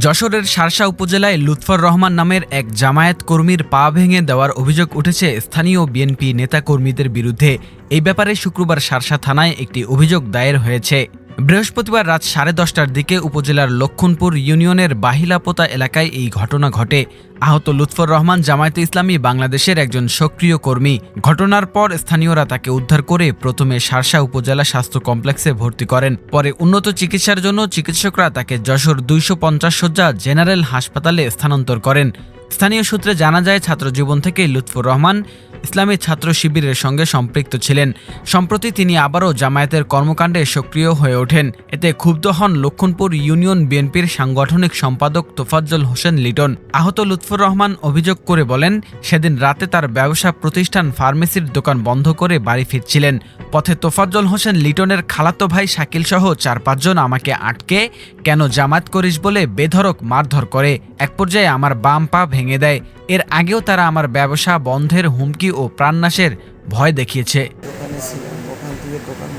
যশোরের সারসা উপজেলায় লুৎফর রহমান নামের এক জামায়াত কর্মীর পা ভেঙে দেওয়ার অভিযোগ উঠেছে স্থানীয় বিএনপি নেতাকর্মীদের বিরুদ্ধে। এই ব্যাপারে শুক্রবার সারসা থানায় একটি অভিযোগ দায়ের হয়েছে। বৃহস্পতিবার রাত সাড়ে দশটার দিকে উপজেলার লক্ষণপুর ইউনিয়নের বাহিলাপোতা এলাকায় এই ঘটনা ঘটে। আহত লুৎফর রহমান জামায়াতে ইসলামী বাংলাদেশের একজন সক্রিয় কর্মী। ঘটনার পর স্থানীয়রা তাকে উদ্ধার করে প্রথমে শার্শা উপজেলা স্বাস্থ্য কমপ্লেক্সে ভর্তি করেন। পরে উন্নত চিকিৎসার জন্য চিকিৎসকরা তাকে যশোর দুইশো পঞ্চাশ শয্যা জেনারেল হাসপাতালে স্থানান্তর করেন। স্থানীয় সূত্রে জানা যায় ছাত্র জীবন থেকে লুৎফর রহমান ইসলামী ছাত্র শিবিরের সঙ্গে সম্পৃক্ত ছিলেন। সম্প্রতি তিনি আবারও জামায়াতের কর্মকাণ্ডে সক্রিয় হয়ে ওঠেন। এতে ক্ষুব্ধ হন লক্ষণপুর ইউনিয়ন বিএনপির সাংগঠনিক সম্পাদক তোফাজ্জল হোসেন লিটন। আহত লুৎফর রহমান অভিযোগ করে বলেন, সেদিন রাতে তার ব্যবসা প্রতিষ্ঠান ফার্মেসির দোকান বন্ধ করে বাড়ি ফিরছিলেন। পথে তোফাজ্জল হোসেন লিটনের খালাতো ভাই শাকিল সহ চার পাঁচজন আমাকে আটকে, কেন জামাত করিস বলে বেধরক মারধর করে? এক পর্যায়ে আমার বাম পা ভেঙে দেয়। এর আগেও তারা আমার ব্যবসা, বন্ধের হুমকি ও প্রাণনাশের ভয় দেখিয়েছে। দোকানে ছিলাম থেকে দোকান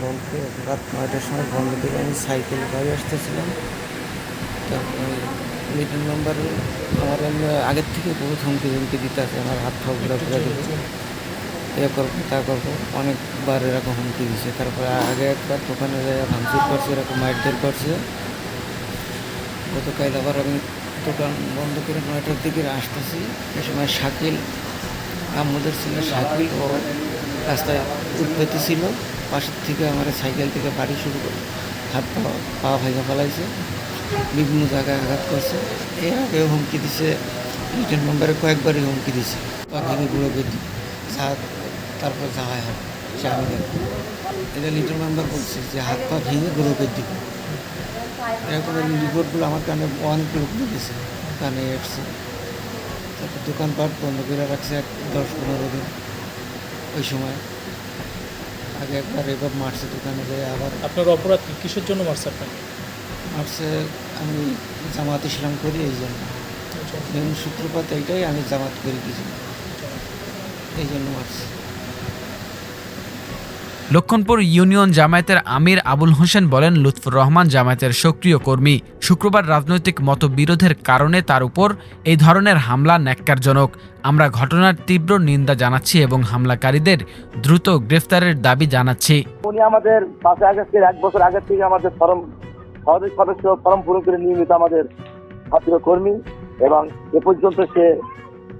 সময় আমি সাইকেল তারপরে মেম্বার আমার আগের থেকে বহুত হুমকি হুমকি আমার হাত দিচ্ছে অনেকবার এরকম হুমকি তারপরে আগে একবার করছে, এরকম করছে। গতকাল আবার আমি দোকান বন্ধ করে নয়টার দিকে আসতেছি। এ সময় শাকিল আমাদের ছিল শাকিল ও রাস্তায় উৎপত্তি ছিল। পাশের থেকে আমার সাইকেল থেকে বাড়ি শুরু করে হাত পা পা ভেঙে ফেলাইছে। বিভিন্ন জায়গায় আঘাত করছে। এর আগে হুমকি দিছে, রিটার্ন নম্বরে কয়েকবারই হুমকি দিছে। পা ভেঙে গুঁড়ো বেদি তারপর যা হয়, সে আমি দেখব। এটা লিটল মেম্বার বলছে যে হাত পা ভেঙে গ্রুপের দিকে। এরকম রিপোর্টগুলো আমার কানে অনেক লোক লিখেছে কানে এসছে তারপর দোকানপাট বন্ধ করে রাখছে এক দশ পনেরো দিন ওই সময়। আগে একবার এবার মারছে দোকানে যেয়ে আবার আপনার অপরাধ কিসের জন্য মারছে আপনাকে? মারছে আমি জামাত ইসলাম করি এই জন্য। মেন সূত্রপাত এইটাই আমি জামাত করি কিছু এই জন্য মারছে। লক্ষণপুর ইউনিয়ন জামায়াতের আমির আবুল হোসেন বলেন, লুৎফর রহমান জামায়াতের সক্রিয় কর্মী। শুক্রবার রাজনৈতিক মতবিরোধের কারণে তার উপর এই ধরনের হামলা ন্যাক্কারজনক। আমরা ঘটনার তীব্র নিন্দা জানাচ্ছি এবং হামলাকারীদের দ্রুত গ্রেফতারের দাবি জানাচ্ছি। উনি আমাদের পাঁচই আগস্টের এক বছর আগের থেকে আমাদের ফরম সদস্য ফরম পূরণ করে নিয়মিত আমাদের ছাত্র কর্মী এবং এ পর্যন্ত সে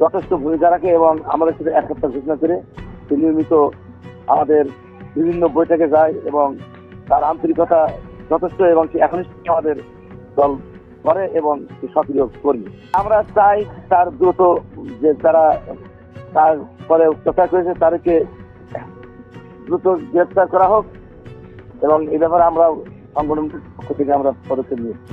যথেষ্ট ভূমিকা রাখে এবং আমাদের সাথে এক সপ্তাহ ঘোষণা করে নিয়মিত আমাদের বিভিন্ন বৈঠকে যায় এবং তার আন্তরিকতা যথেষ্ট এবং সে এখনই আমাদের দল করে এবং সক্রিয় কর্মী। আমরা চাই তার দ্রুত যে তারা তার পরে অত্যাচার করেছে, তাদেরকে দ্রুত গ্রেপ্তার করা হোক এবং এই ব্যাপারে আমরা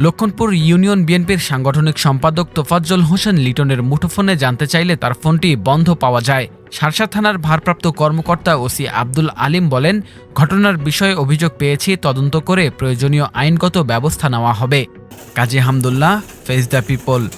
লক্ষণপুর ইউনিয়ন বিএনপির সাংগঠনিক সম্পাদক তোফাজ্জল হোসেন লিটনের মুঠোফোনে জানতে চাইলে তার ফোনটি বন্ধ পাওয়া যায়। সারসা থানার ভারপ্রাপ্ত কর্মকর্তা ওসি আব্দুল আলিম বলেন, ঘটনার বিষয়ে অভিযোগ পেয়েছি, তদন্ত করে প্রয়োজনীয় আইনগত ব্যবস্থা নেওয়া হবে। Kazi Hamdullah face the people.